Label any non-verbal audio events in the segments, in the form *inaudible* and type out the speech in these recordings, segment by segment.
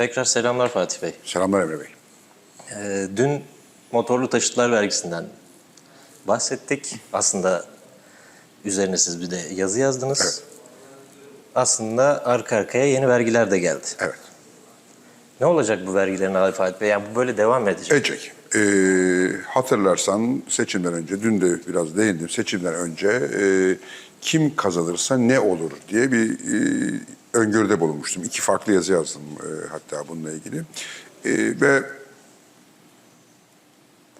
Tekrar selamlar Fatih Bey. Selamlar Emre Bey. Ee, dün motorlu taşıtlar vergisinden bahsettik. Aslında üzerine siz bir de yazı yazdınız. Evet. Aslında arka arkaya yeni vergiler de geldi. Evet. Ne olacak bu vergilerin Ali Fatih Bey? Yani bu böyle devam mı edecek? Edecek. Ee, hatırlarsan seçimden önce, dün de biraz değindim, seçimden önce e, kim kazanırsa ne olur diye bir e, öngörüde bulunmuştum. İki farklı yazı yazdım e, hatta bununla ilgili. E, ve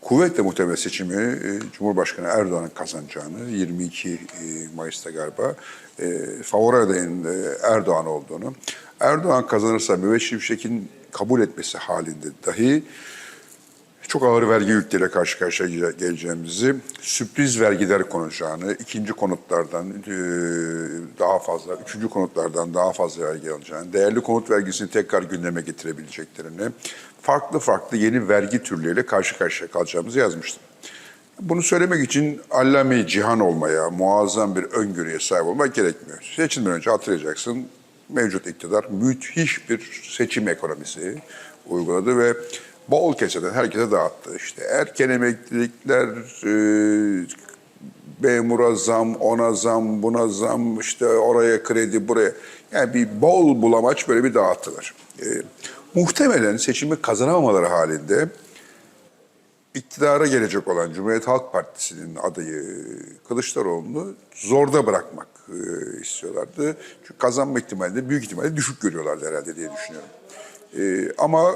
kuvvetle muhtemel seçimi e, Cumhurbaşkanı Erdoğan'ın kazanacağını, 22 e, Mayıs'ta galiba e, favori adayın e, Erdoğan olduğunu, Erdoğan kazanırsa Mehmet Şimşek'in kabul etmesi halinde dahi çok ağır vergi yükleriyle karşı karşıya gele- geleceğimizi, sürpriz vergiler konacağını, ikinci konutlardan e, daha fazla, üçüncü konutlardan daha fazla vergi alacağını, değerli konut vergisini tekrar gündeme getirebileceklerini, farklı farklı yeni vergi türleriyle karşı karşıya kalacağımızı yazmıştım. Bunu söylemek için allame cihan olmaya, muazzam bir öngörüye sahip olmak gerekmiyor. Seçimden önce hatırlayacaksın, mevcut iktidar müthiş bir seçim ekonomisi uyguladı ve bol keseden herkese dağıttı. İşte erken emeklilikler, e, memura zam, ona zam, buna zam, işte oraya kredi, buraya. Yani bir bol bulamaç böyle bir dağıttılar. E, muhtemelen seçimi kazanamamaları halinde iktidara gelecek olan Cumhuriyet Halk Partisi'nin adayı Kılıçdaroğlu'nu zorda bırakmak e, istiyorlardı. Çünkü kazanma ihtimali de büyük ihtimalle düşük görüyorlardı herhalde diye düşünüyorum. E, ama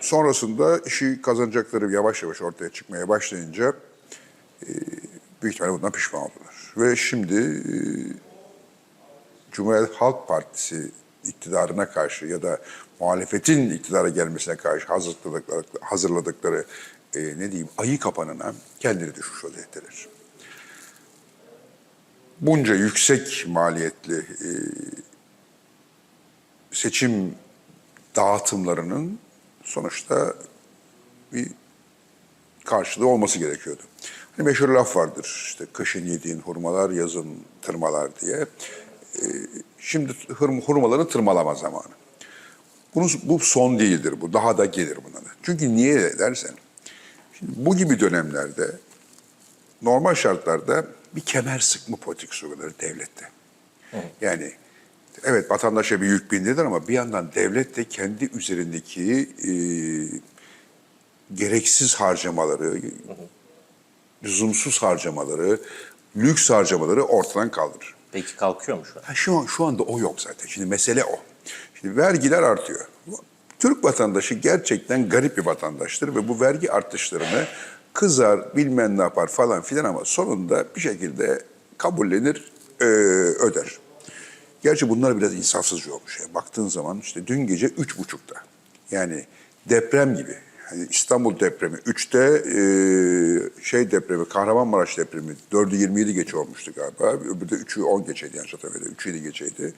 sonrasında işi kazanacakları yavaş yavaş ortaya çıkmaya başlayınca e, büyük ihtimalle bundan pişman oldular. Ve şimdi e, Cumhuriyet Halk Partisi iktidarına karşı ya da muhalefetin iktidara gelmesine karşı hazırladıkları, hazırladıkları e, ne diyeyim ayı kapanına kendileri düşmüş vaziyetteler. Bunca yüksek maliyetli e, seçim dağıtımlarının sonuçta bir karşılığı olması gerekiyordu. Hani meşhur laf vardır işte kışın yediğin hurmalar yazın tırmalar diye. Ee, şimdi hurmaların tırmalama zamanı. Bunu, bu son değildir bu daha da gelir buna da. Çünkü niye dersen şimdi bu gibi dönemlerde normal şartlarda bir kemer sıkma politikası uygulanır devlette. Yani evet vatandaşa bir yük bindirir ama bir yandan devlet de kendi üzerindeki e, gereksiz harcamaları, lüzumsuz harcamaları, lüks harcamaları ortadan kaldırır. Peki kalkıyor mu şu an? Ha, şu, an, şu anda o yok zaten. Şimdi mesele o. Şimdi vergiler artıyor. Türk vatandaşı gerçekten garip bir vatandaştır ve bu vergi artışlarını kızar, bilmem ne yapar falan filan ama sonunda bir şekilde kabullenir, e, öder. Gerçi bunlar biraz insafsızca olmuş. Ya. Baktığın zaman işte dün gece üç buçukta. Yani deprem gibi. Hani İstanbul depremi 3'te e, şey depremi, Kahramanmaraş depremi 4'ü 27 geçe olmuştu galiba. Öbürü de 3'ü 10 geçeydi yanlış hatırlamıyorum. 3'ü 7 geçeydi.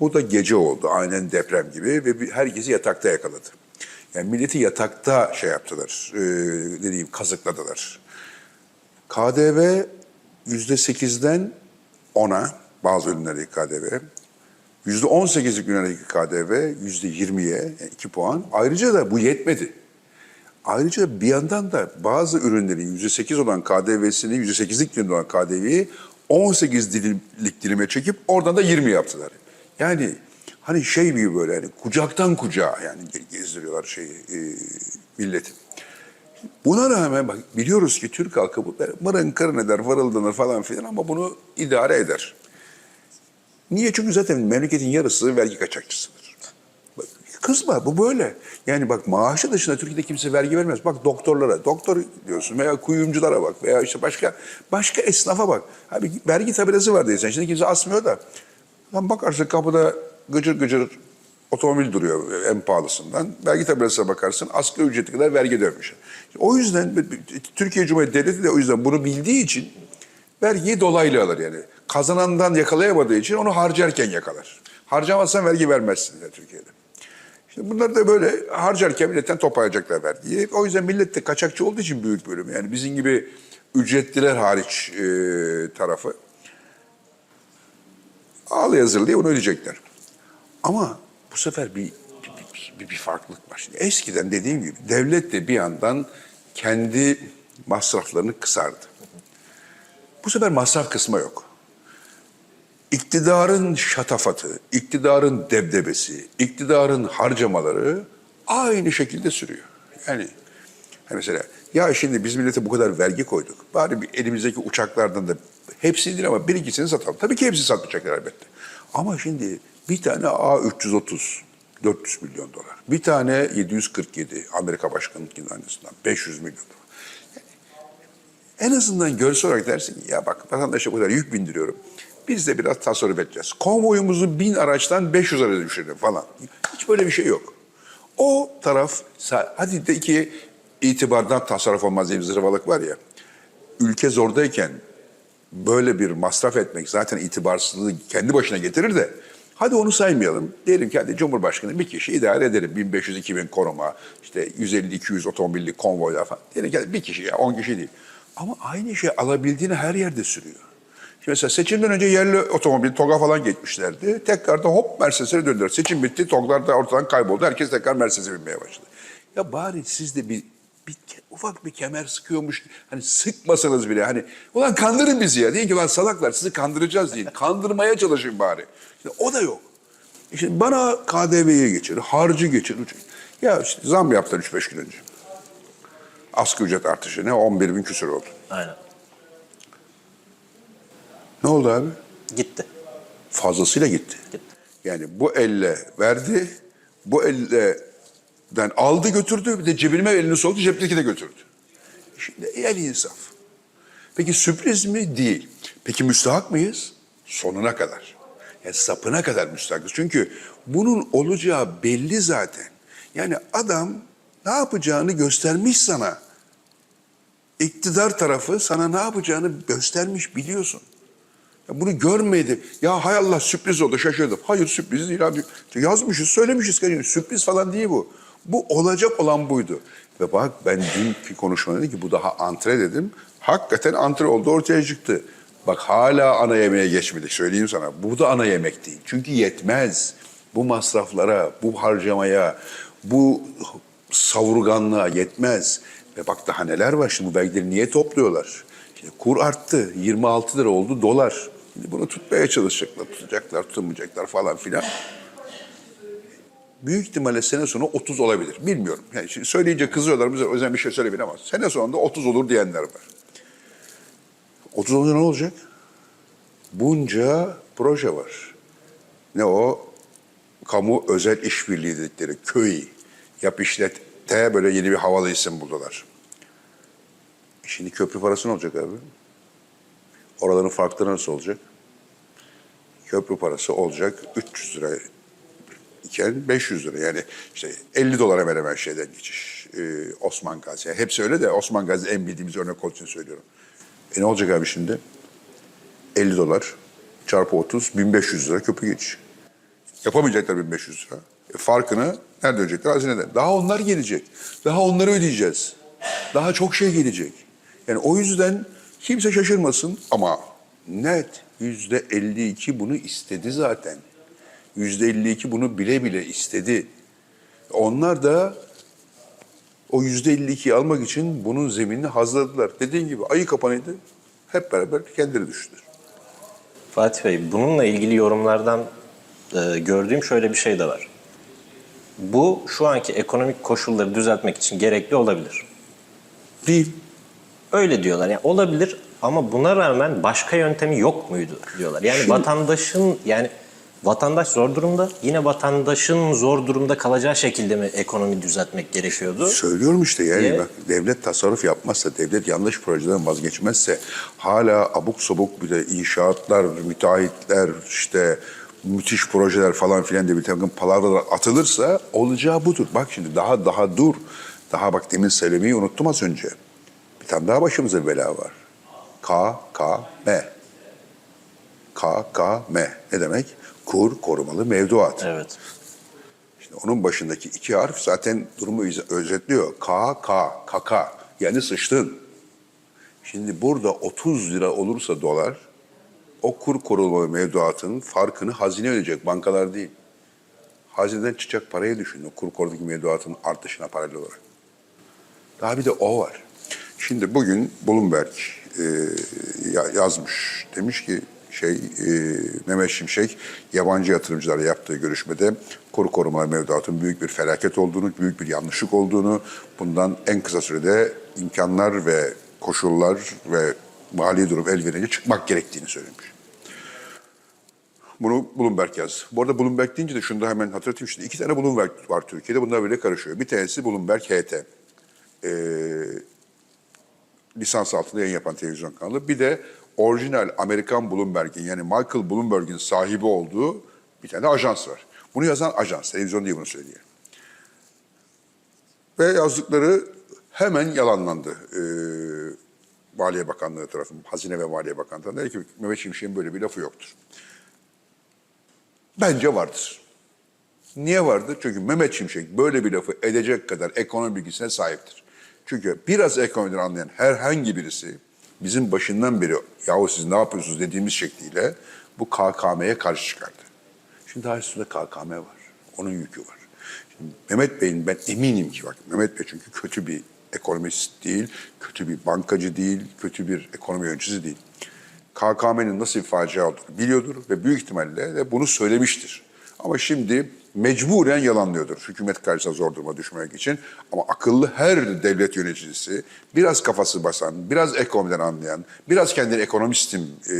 Bu da gece oldu aynen deprem gibi ve herkesi yatakta yakaladı. Yani milleti yatakta şey yaptılar, e, ne diyeyim kazıkladılar. KDV yüzde sekizden 10'a bazı ürünlerdeki KDV. Yüzde on sekizlik ürünlerdeki KDV yüzde yirmiye yani iki puan. Ayrıca da bu yetmedi. Ayrıca bir yandan da bazı ürünlerin yüzde sekiz olan KDV'sini, yüzde sekizlik dilimde olan KDV'yi 18 dilimlik dilime çekip oradan da 20 yaptılar. Yani hani şey gibi böyle yani kucaktan kucağa yani ge- gezdiriyorlar şeyi e, milleti. Buna rağmen bak biliyoruz ki Türk halkı bu mırın kırın eder, vırıldanır falan filan ama bunu idare eder. Niye? Çünkü zaten memleketin yarısı vergi kaçakçısıdır. Bak, Kızma bu böyle. Yani bak maaşı dışında Türkiye'de kimse vergi vermez. Bak doktorlara, doktor diyorsun veya kuyumculara bak veya işte başka başka esnafa bak. Abi vergi tabelası var diyesen. Şimdi kimse asmıyor da. Lan bakarsın kapıda gıcır gıcır otomobil duruyor en pahalısından. Vergi tabelasına bakarsın asgari ücreti kadar vergi ödemiş. O yüzden Türkiye Cumhuriyeti Devleti de o yüzden bunu bildiği için vergiyi dolaylı alır yani. Kazanandan yakalayamadığı için onu harcarken yakalar. Harcamazsan vergi vermezsin de Türkiye'de. Şimdi bunlar da böyle harcarken milletten toplayacaklar vergiyi. O yüzden millet de kaçakçı olduğu için büyük bölümü. Yani bizim gibi ücretliler hariç e, tarafı ağlı yazılı diye onu ödeyecekler. Ama bu sefer bir- bir- bir, bir farklılık var. Şimdi eskiden dediğim gibi devlet de bir yandan kendi masraflarını kısardı. Bu sefer masraf kısma yok. İktidarın şatafatı, iktidarın debdebesi, iktidarın harcamaları aynı şekilde sürüyor. Yani mesela ya şimdi biz millete bu kadar vergi koyduk. Bari bir elimizdeki uçaklardan da hepsini değil ama bir ikisini satalım. Tabii ki hepsi satmayacaklar elbette. Ama şimdi bir tane A330 400 milyon dolar. Bir tane 747 Amerika Başkanı'nın annesinden 500 milyon dolar. En azından görsel olarak dersin ki ya bak vatandaşa bu kadar yük bindiriyorum. Biz de biraz tasarruf edeceğiz. Konvoyumuzu bin araçtan 500 araca düşürelim falan. Hiç böyle bir şey yok. O taraf, hadi de ki itibardan tasarruf olmaz diye bir zırvalık var ya. Ülke zordayken böyle bir masraf etmek zaten itibarsızlığı kendi başına getirir de hadi onu saymayalım. Diyelim ki hadi Cumhurbaşkanı bir kişi idare ederim. 1500-2000 koruma, işte 150-200 otomobillik konvoylar falan. Diyelim ki bir kişi ya 10 kişi değil. Ama aynı şey alabildiğini her yerde sürüyor. Şimdi mesela seçimden önce yerli otomobil, TOG'a falan geçmişlerdi. Tekrar da hop Mercedes'e döndüler. Seçim bitti, TOG'lar da ortadan kayboldu. Herkes tekrar Mercedes'e binmeye başladı. Ya bari siz de bir, bir ufak bir kemer sıkıyormuş. Hani sıkmasanız bile hani ulan kandırın bizi ya. Deyin ki lan salaklar sizi kandıracağız deyin. *laughs* Kandırmaya çalışın bari. Şimdi o da yok. E Şimdi bana KDV'ye geçir, harcı geçir. Ya işte zam yaptılar 3-5 gün önce. Asgari ücret artışı ne? 11 bin küsur oldu. Aynen. Ne oldu abi? Gitti. Fazlasıyla gitti. Gitti. Yani bu elle verdi, bu elleden aldı götürdü, bir de cebime elini soktu, cepteki de götürdü. Şimdi el insaf. Peki sürpriz mi? Değil. Peki müstahak mıyız? Sonuna kadar. Yani sapına kadar müstahakız. Çünkü bunun olacağı belli zaten. Yani adam ne yapacağını göstermiş sana. İktidar tarafı sana ne yapacağını göstermiş biliyorsun. Ya bunu görmedi. Ya hay Allah sürpriz oldu şaşırdım. Hayır sürpriz değil abi. Yazmışız söylemişiz. ki Sürpriz falan değil bu. Bu olacak olan buydu. Ve bak ben dünkü konuşmada dedim ki bu daha antre dedim. Hakikaten antre oldu ortaya çıktı. Bak hala ana yemeğe geçmedik söyleyeyim sana. Bu da ana yemek değil. Çünkü yetmez. Bu masraflara, bu harcamaya, bu savurganlığa yetmez. Ve bak daha neler var şimdi bu vergileri niye topluyorlar? Şimdi kur arttı. 26 lira oldu dolar. Şimdi bunu tutmaya çalışacaklar. Tutacaklar, tutamayacaklar falan filan. Büyük ihtimalle sene sonu 30 olabilir. Bilmiyorum. Yani şimdi söyleyince kızıyorlar bize yüzden bir şey söylemeyin ama sene sonunda 30 olur diyenler var. 30 olunca ne olacak? Bunca proje var. Ne o? Kamu özel işbirliği dedikleri köy yap işlette böyle yeni bir havalı isim buldular. Şimdi köprü parası ne olacak abi? Oraların farkları nasıl olacak? Köprü parası olacak 300 lira iken 500 lira. Yani işte 50 dolara hemen hemen şeyden geçiş. Ee, Osman Gazi. Yani hepsi öyle de Osman Gazi en bildiğimiz örnek olduğu için söylüyorum. E ne olacak abi şimdi? 50 dolar çarpı 30 1500 lira köprü geçiş. Yapamayacaklar 1500 lira. Farkını nerede ödeyecekler? Hazineden. Daha onlar gelecek. Daha onları ödeyeceğiz. Daha çok şey gelecek. Yani o yüzden kimse şaşırmasın ama net yüzde 52 bunu istedi zaten. Yüzde 52 bunu bile bile istedi. Onlar da o yüzde 52'yi almak için bunun zeminini hazırladılar. Dediğim gibi ayı kapanıydı. Hep beraber kendileri düştüler. Fatih Bey, bununla ilgili yorumlardan e, gördüğüm şöyle bir şey de var. Bu şu anki ekonomik koşulları düzeltmek için gerekli olabilir. Değil. Öyle diyorlar. Yani olabilir ama buna rağmen başka yöntemi yok muydu diyorlar. Yani Şimdi- vatandaşın yani vatandaş zor durumda. Yine vatandaşın zor durumda kalacağı şekilde mi ekonomi düzeltmek gerekiyordu? Söylüyorum işte yani Niye? bak devlet tasarruf yapmazsa, devlet yanlış projeden vazgeçmezse hala abuk sabuk bir de inşaatlar, müteahhitler işte müthiş projeler falan filan diye bir takım palavralar atılırsa olacağı budur. Bak şimdi daha daha dur. Daha bak demin söylemeyi unuttum az önce. Bir tane daha başımıza bela var. K, K, M. K, K, M. Ne demek? Kur, korumalı mevduat. Evet. Şimdi onun başındaki iki harf zaten durumu özetliyor. K, K, kaka. Yani sıçtın. Şimdi burada 30 lira olursa dolar, o kur koruma mevduatının farkını hazine ödeyecek, bankalar değil. hazineden çıkacak parayı düşün. O kuru korudaki mevduatın artışına paralel olarak. Daha bir de o var. Şimdi bugün Bloomberg e, ya- yazmış. Demiş ki şey e, Mehmet Şimşek yabancı yatırımcılarla yaptığı görüşmede kuru koruma mevduatın büyük bir felaket olduğunu, büyük bir yanlışlık olduğunu, bundan en kısa sürede imkanlar ve koşullar ve mali durum el verince çıkmak gerektiğini söylemiş. Bunu Bloomberg yaz. Bu arada Bloomberg deyince de şunu da hemen hatırlatayım. Şimdi iki tane Bloomberg var Türkiye'de. Bunlar böyle karışıyor. Bir tanesi Bloomberg HT. Ee, lisans altında yayın yapan televizyon kanalı. Bir de orijinal Amerikan Bloomberg'in yani Michael Bloomberg'in sahibi olduğu bir tane ajans var. Bunu yazan ajans. Televizyon değil bunu söyleyen. Ve yazdıkları hemen yalanlandı. Ee, Maliye Bakanlığı tarafından, Hazine ve Maliye Bakanlığı tarafından. Dedi ki Mehmet Şimşek'in böyle bir lafı yoktur. Bence vardır. Niye vardır? Çünkü Mehmet Şimşek böyle bir lafı edecek kadar ekonomi bilgisine sahiptir. Çünkü biraz ekonomiden anlayan herhangi birisi bizim başından beri yahu siz ne yapıyorsunuz dediğimiz şekliyle bu KKM'ye karşı çıkardı. Şimdi daha üstünde KKM var. Onun yükü var. Şimdi Mehmet Bey'in ben eminim ki bak Mehmet Bey çünkü kötü bir ekonomist değil, kötü bir bankacı değil, kötü bir ekonomi yöneticisi değil. KKM'nin nasıl bir facia olduğunu biliyordur ve büyük ihtimalle de bunu söylemiştir. Ama şimdi mecburen yalanlıyordur hükümet karşısında zor duruma düşmek için. Ama akıllı her devlet yöneticisi biraz kafası basan, biraz ekonomiden anlayan, biraz kendini ekonomistim e,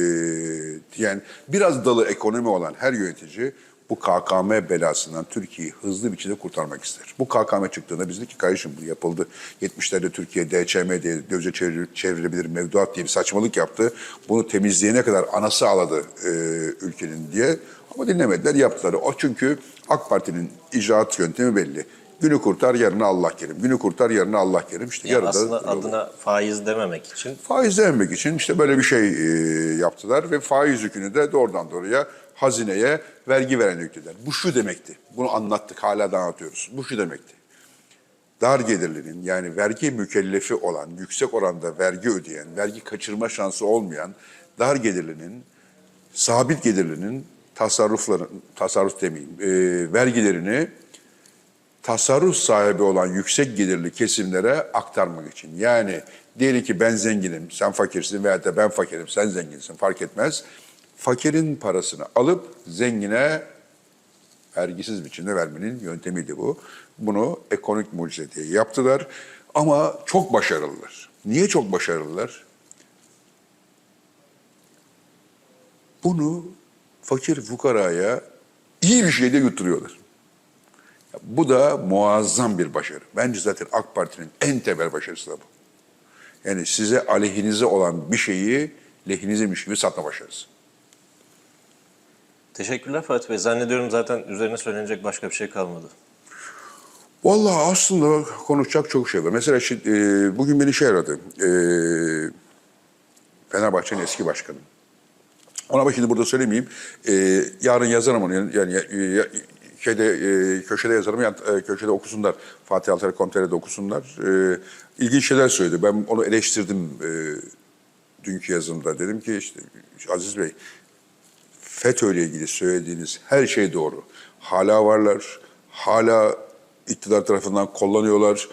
diyen, biraz dalı ekonomi olan her yönetici bu KKM belasından Türkiye'yi hızlı biçimde kurtarmak ister. Bu KKM çıktığında biz ki kardeşim bu yapıldı. 70'lerde Türkiye DÇM diye dövize çevrilebilir mevduat diye bir saçmalık yaptı. Bunu temizleyene kadar anası ağladı e, ülkenin diye. Ama dinlemediler yaptılar. O çünkü AK Parti'nin icraat yöntemi belli. Günü kurtar yarını Allah kerim. Günü kurtar yarını Allah kerim. İşte Yani yarın da aslında oldu. adına faiz dememek için Faiz vermek için işte böyle bir şey e, yaptılar ve faiz yükünü de doğrudan doğruya hazineye vergi veren yüklediler. Bu şu demekti. Bunu anlattık hala da anlatıyoruz. Bu şu demekti. Dar gelirlinin yani vergi mükellefi olan, yüksek oranda vergi ödeyen, vergi kaçırma şansı olmayan dar gelirlinin, sabit gelirlinin tasarrufları, tasarruf demeyeyim, e, vergilerini tasarruf sahibi olan yüksek gelirli kesimlere aktarmak için. Yani diyelim ki ben zenginim, sen fakirsin veya da ben fakirim, sen zenginsin fark etmez. Fakirin parasını alıp zengine vergisiz biçimde vermenin yöntemiydi bu. Bunu ekonomik mucize diye yaptılar ama çok başarılılar. Niye çok başarılılar? Bunu fakir fukaraya iyi bir şeyde yutturuyorlar. Bu da muazzam bir başarı. Bence zaten AK Parti'nin en temel başarısı da bu. Yani size aleyhinize olan bir şeyi lehinizeymiş gibi satma başarısı. Teşekkürler Fatih Bey. Zannediyorum zaten üzerine söylenecek başka bir şey kalmadı. Vallahi aslında konuşacak çok şey var. Mesela şimdi, e, bugün beni şey aradı. E, Fenerbahçe'nin eski başkanı. Ona ben şimdi burada söylemeyeyim. E, yarın yazarım onu. Yani, yani e, ya- şeyde e, köşede yazarım. Yani, e, köşede okusunlar. Fatih Altay.com.tr'de okusunlar. E, ilginç şeyler söyledi. Ben onu eleştirdim e, dünkü yazımda. Dedim ki işte Aziz Bey FETÖ ile ilgili söylediğiniz her şey doğru. Hala varlar, hala iktidar tarafından kullanıyorlar.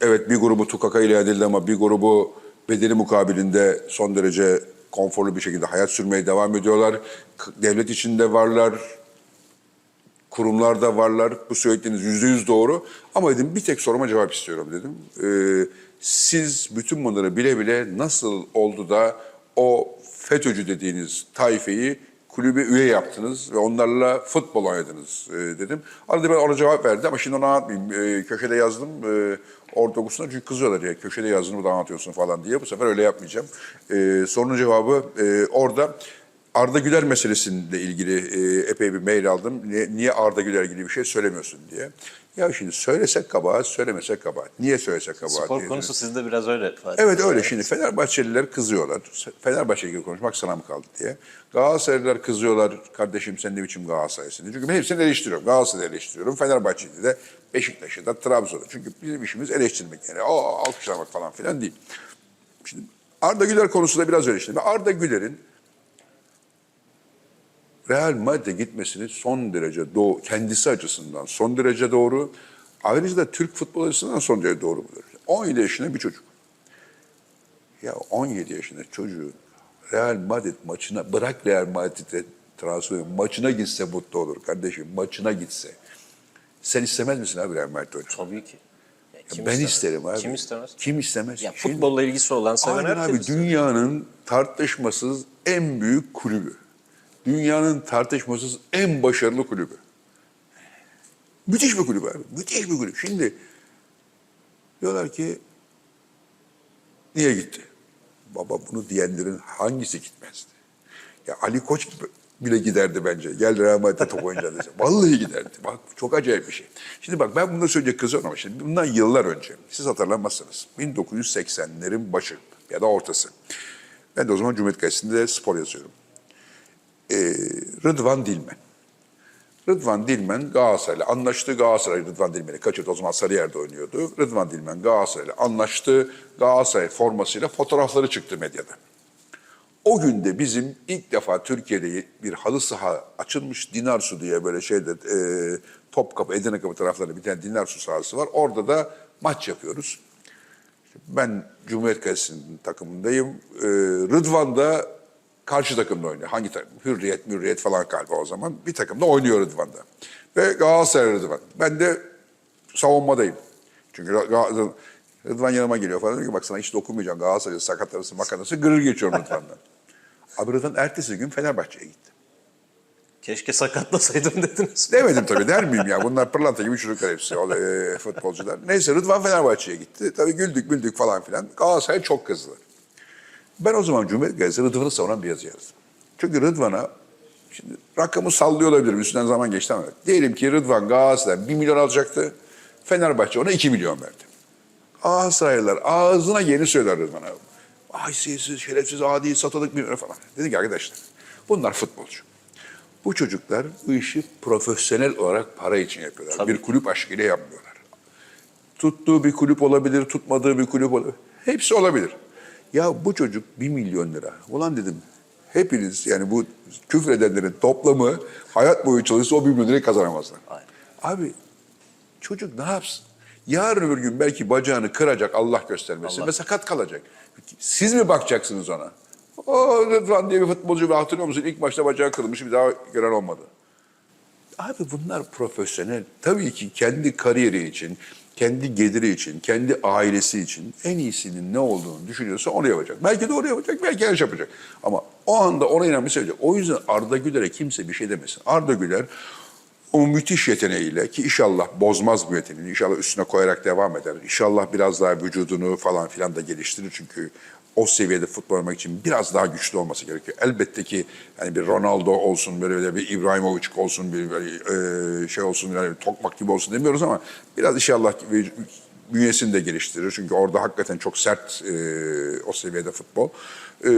Evet bir grubu tukaka ilan edildi ama bir grubu bedeli mukabilinde son derece konforlu bir şekilde hayat sürmeye devam ediyorlar. Devlet içinde varlar, kurumlarda varlar. Bu söylediğiniz yüzde yüz doğru. Ama dedim bir tek soruma cevap istiyorum dedim. Ee, siz bütün bunları bile bile nasıl oldu da o FETÖ'cü dediğiniz taifeyi kulübe üye yaptınız ve onlarla futbol oynadınız e, dedim. Arada ben ona cevap verdi ama şimdi onu anlatmayayım. E, köşede yazdım e, orada okusuna çünkü kızıyorlar ya köşede yazdığını da anlatıyorsun falan diye. Bu sefer öyle yapmayacağım. E, sorunun cevabı e, orada Arda Güler meselesiyle ilgili e, epey bir mail aldım. Niye, niye Arda Güler ilgili bir şey söylemiyorsun diye. Ya şimdi söylesek kabahat, söylemesek kabahat. Niye söylesek kabahat? Spor diye. konusu sizde biraz öyle Evet öyle şimdi Fenerbahçeliler kızıyorlar. Fenerbahçe ilgili konuşmak sana mı kaldı diye. Galatasaraylılar kızıyorlar. Kardeşim sen ne biçim Galatasaraylısın. Çünkü ben hepsini eleştiriyorum. Galatasaray'ı eleştiriyorum. Fenerbahçe'yi de Beşiktaş'ı da Trabzon'u. Çünkü bizim işimiz eleştirmek yani. O alkışlamak falan filan değil. Şimdi Arda Güler konusunda biraz öyle işte. Arda Güler'in Real Madrid'e gitmesini son derece doğru, kendisi açısından son derece doğru. Ayrıca da Türk futbol açısından son derece doğru buluyor. 17 yaşında bir çocuk. Ya 17 yaşında çocuğun Real Madrid maçına bırak Real Madrid'e transfer maçına gitse mutlu olur kardeşim. Maçına gitse. Sen istemez misin abi Real Madrid oynamayı? Tabii ki. Ya kim Ben istemez? isterim abi. Kim istemez? Kim istemez? Ya futbolla ilgisi olan seven Aynen abi dünyanın tartışmasız en büyük kulübü. Dünyanın tartışmasız en başarılı kulübü. Müthiş bir kulüp abi. Müthiş bir kulüp. Şimdi diyorlar ki niye gitti? Baba bunu diyenlerin hangisi gitmezdi? Ya Ali Koç bile giderdi bence. Gel Madrid'de top oynayacağız dese. Vallahi giderdi. Bak çok acayip bir şey. Şimdi bak ben bunları söyleyecek kızıyorum ama şimdi bundan yıllar önce. Siz hatırlamazsınız. 1980'lerin başı ya da ortası. Ben de o zaman Cumhuriyet Gazetesi'nde spor yazıyorum. Ee, Rıdvan Dilmen. Rıdvan Dilmen Galatasaray'la anlaştı. Galatasaray Rıdvan Dilmen'i kaçırdı. O zaman Sarıyer'de oynuyordu. Rıdvan Dilmen Galatasaray'la anlaştı. Galatasaray formasıyla fotoğrafları çıktı medyada. O günde bizim ilk defa Türkiye'de bir halı saha açılmış Dinarsu diye böyle şeyde e, Topkapı, Edirne taraflarında bir tane Dinarsu sahası var. Orada da maç yapıyoruz. Ben Cumhuriyet Gazetesi'nin takımındayım. Ee, Rıdvan da karşı takımda oynuyor. Hangi takım? Hürriyet, Mürriyet falan galiba o zaman. Bir takımda oynuyor Rıdvan'da. Ve Galatasaray Rıdvan. Ben de savunmadayım. Çünkü Ga- Rıdvan yanıma geliyor falan. Diyor ki bak sana hiç dokunmayacağım. Galatasaray'ı sakatlarısı makanası gırır geçiyorum Rıdvan'dan. *laughs* Abi Rıdvan ertesi gün Fenerbahçe'ye gitti. Keşke sakatlasaydım dediniz. *laughs* Demedim tabii der miyim ya? Bunlar pırlanta gibi çocuklar hepsi o, e, futbolcular. Neyse Rıdvan Fenerbahçe'ye gitti. Tabii güldük güldük falan filan. Galatasaray çok kızdı. Ben o zaman Cumhuriyet Gazetesi Rıdvan'ı savunan bir yazı yazdım. Çünkü Rıdvan'a şimdi rakamı sallıyor olabilirim. Üstünden zaman geçti ama diyelim ki Rıdvan Galatasaray 1 milyon alacaktı. Fenerbahçe ona 2 milyon verdi. Galatasaraylılar ağzına yeni söyler Rıdvan'a. Haysiyetsiz, şerefsiz, adi, satılık bir falan. Dedi ki arkadaşlar bunlar futbolcu. Bu çocuklar bu işi profesyonel olarak para için yapıyorlar. Tabii. Bir kulüp aşkıyla yapmıyorlar. Tuttuğu bir kulüp olabilir, tutmadığı bir kulüp olabilir. Hepsi olabilir. Ya bu çocuk bir milyon lira. Ulan dedim hepiniz yani bu küfredenlerin toplamı hayat boyu çalışsa o bir milyon lirayı kazanamazlar. Aynen. Abi çocuk ne yapsın? Yarın öbür gün belki bacağını kıracak Allah göstermesin Allah. ve sakat kalacak. Siz mi bakacaksınız ona? O Rıdvan diye bir futbolcu var hatırlıyor musun? İlk maçta bacağı kırılmış bir daha gören olmadı. Abi bunlar profesyonel. Tabii ki kendi kariyeri için, kendi geliri için, kendi ailesi için en iyisinin ne olduğunu düşünüyorsa onu yapacak. Belki de onu yapacak, belki yanlış yapacak. Ama o anda ona inanmış yapacak. O yüzden Arda Güler'e kimse bir şey demesin. Arda Güler o müthiş yeteneğiyle ki inşallah bozmaz bu yeteneğini, inşallah üstüne koyarak devam eder. İnşallah biraz daha vücudunu falan filan da geliştirir çünkü o seviyede futbol oynamak için biraz daha güçlü olması gerekiyor. Elbette ki yani bir Ronaldo olsun, böyle, böyle bir İbrahimovic olsun, bir böyle, e, şey olsun, yani bir Tokmak gibi olsun demiyoruz ama biraz inşallah bünyesini de geliştirir. Çünkü orada hakikaten çok sert e, o seviyede futbol. E,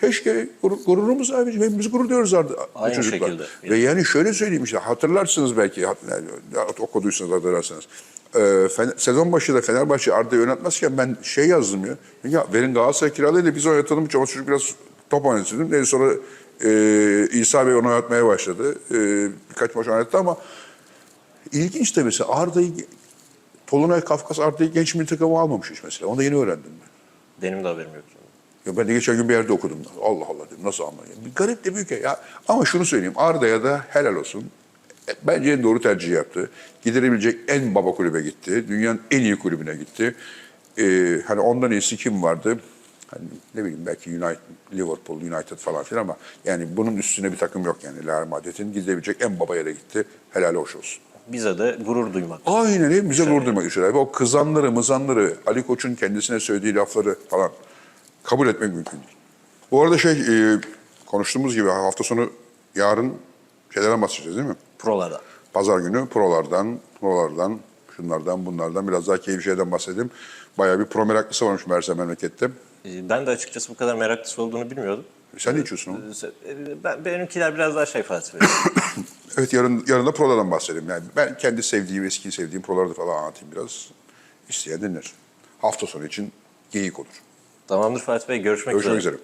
keşke gurur, gururumuz abiciğim, hepimiz gurur diyoruz Arda, bu Aynı çocuklar. şekilde. Ve yani şöyle söyleyeyim işte hatırlarsınız belki okuduysanız hatırlarsınız. Ee, sezon başında Fenerbahçe Arda'yı oynatmazken ben şey yazdım ya. Ya verin Galatasaray kiralayla biz oynatalım ama çocuk biraz top oynasın dedim. Neyse sonra e, İsa Bey onu oynatmaya başladı. E, birkaç maç oynattı ama ilginç de mesela Arda'yı Tolunay Kafkas Arda'yı genç milli takıma almamış hiç mesela. Onu da yeni öğrendim ben. Benim de haberim yok. Ya ben de geçen gün bir yerde okudum. Allah Allah dedim nasıl anlayayım. Bir garip de büyük ya. Ama şunu söyleyeyim Arda'ya da helal olsun. E, Bence en doğru tercih yaptı. Giderebilecek en baba kulübe gitti. Dünyanın en iyi kulübüne gitti. Ee, hani ondan iyisi kim vardı? Hani ne bileyim belki United, Liverpool, United falan filan ama yani bunun üstüne bir takım yok yani Real Madrid'in gidebilecek en baba yere gitti. Helal hoş olsun. Bize de gurur duymak. Aynen öyle. Bize gurur duymak düşer. O kızanları, mızanları, Ali Koç'un kendisine söylediği lafları falan kabul etmek mümkün değil. Bu arada şey, e, konuştuğumuz gibi hafta sonu yarın şeylerden bahsedeceğiz değil mi? Prolarda. Pazar günü prolardan, prolardan, şunlardan, bunlardan biraz daha keyifli şeyden bahsedeyim. Bayağı bir pro meraklısı varmış Mersa memlekette. Ee, Ben de açıkçası bu kadar meraklısı olduğunu bilmiyordum. Sen ne içiyorsun oğlum? Ee, Ben, benimkiler biraz daha şey Bey. *coughs* Evet yarın, yarın da prolardan bahsedeyim. Yani ben kendi sevdiğim, eski sevdiğim proları da falan anlatayım biraz. İsteyen dinler. Hafta sonu için geyik olur. Tamamdır Fatih Bey. Görüşmek, Görüşmek üzere. üzere.